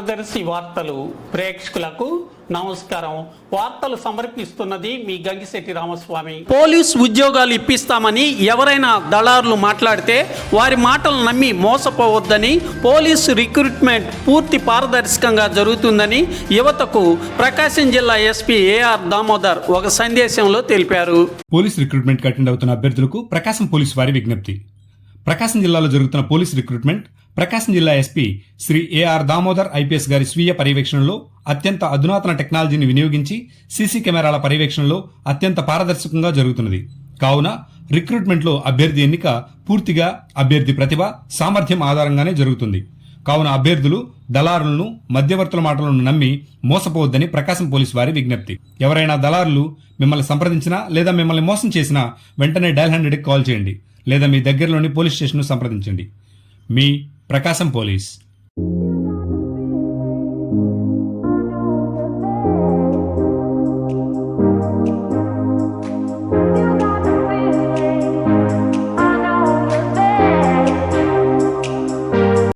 మన దర్శి వార్తలు ప్రేక్షకులకు నమస్కారం. వార్తలు సమర్పిస్తున్నది మీ గంగిశెట్టి రామస్వామి. పోలీస్ ఉద్యోగాలు ఇప్పిస్తామని ఎవరైనా దళారులు మాట్లాడితే వారి మాటలు నమ్మి మోసపోవద్దని పోలీస్ రిక్రూట్మెంట్ పూర్తి పారదర్శకంగా జరుగుతుందని యువతకు ప్రకాశం జిల్లా ఎస్పీ ఏఆర్ దామోదర్ ఒక సందేశంలో తెలిపారు. పోలీస్ రిక్రూట్మెంట్ అటెండ్ అవుతున్న అభ్యర్థులకు ప్రకాశం పోలీసు వారి విజ్ఞప్తి. ప్రకాశం జిల్లాలో జరుగుతున్న పోలీస్ రిక్రూట్మెంట్ ప్రకాశం జిల్లా SP Shri A R Damodar IPS గారి స్వీయ పర్యవేక్షణలో అత్యంత అధునాతన టెక్నాలజీని వినియోగించి సీసీ కెమెరాల పర్యవేక్షణలో అత్యంత పారదర్శకంగా జరుగుతున్నది. కావున రిక్రూట్మెంట్లో అభ్యర్థి ఎన్నిక పూర్తిగా అభ్యర్థి ప్రతిభ సామర్థ్యం ఆధారంగానే జరుగుతుంది. కావున అభ్యర్థులు దళారులను మధ్యవర్తుల మాటలను నమ్మి మోసపోవద్దని ప్రకాశం పోలీసు వారి విజ్ఞప్తి. ఎవరైనా దళారులు మిమ్మల్ని సంప్రదించినా లేదా మిమ్మల్ని మోసం చేసినా వెంటనే డైల్ హండ్రెడ్కి కాల్ చేయండి లేదా మీ దగ్గరలోని పోలీస్ స్టేషన్ను సంప్రదించండి. మీ ప్రకాశం పోలీస్